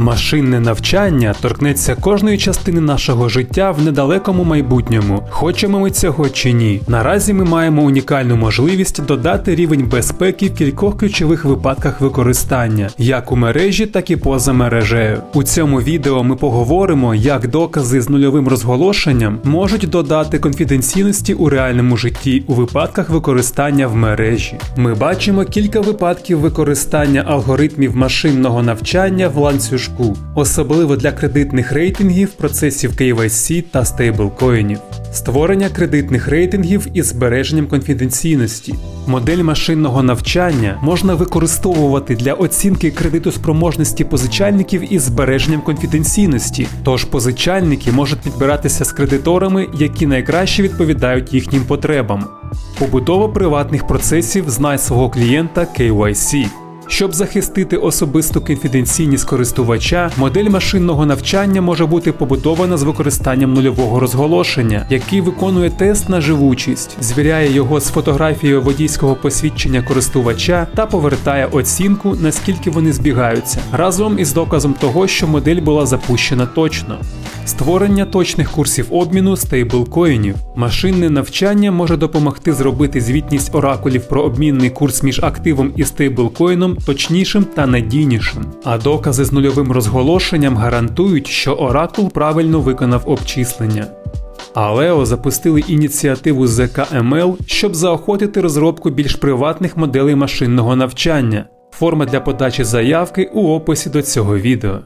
Машинне навчання торкнеться кожної частини нашого життя в недалекому майбутньому, хочемо ми цього чи ні. Наразі ми маємо унікальну можливість додати рівень безпеки в кількох ключових випадках використання, як у мережі, так і поза мережею. У цьому відео ми поговоримо, як докази з нульовим розголошенням можуть додати конфіденційності у реальному житті у випадках використання в мережі. Ми бачимо кілька випадків використання алгоритмів машинного навчання в ланцюжку, особливо для кредитних рейтингів, процесів KYC та стейблкоїнів. Створення кредитних рейтингів із збереженням конфіденційності. Модель машинного навчання можна використовувати для оцінки кредитоспроможності позичальників із збереженням конфіденційності, тож позичальники можуть підбиратися з кредиторами, які найкраще відповідають їхнім потребам. Побудова приватних процесів знай свого клієнта KYC. Щоб захистити особисту конфіденційність користувача, модель машинного навчання може бути побудована з використанням нульового розголошення, який виконує тест на живучість, звіряє його з фотографією водійського посвідчення користувача та повертає оцінку, наскільки вони збігаються, разом із доказом того, що модель була запущена точно. Створення точних курсів обміну стейблкоїнів. Машинне навчання може допомогти зробити звітність оракулів про обмінний курс між активом і стейблкоїном точнішим та надійнішим. А докази з нульовим розголошенням гарантують, що оракул правильно виконав обчислення. Алео запустили ініціативу ZKML, щоб заохотити розробку більш приватних моделей машинного навчання. Форма для подачі заявки у описі до цього відео.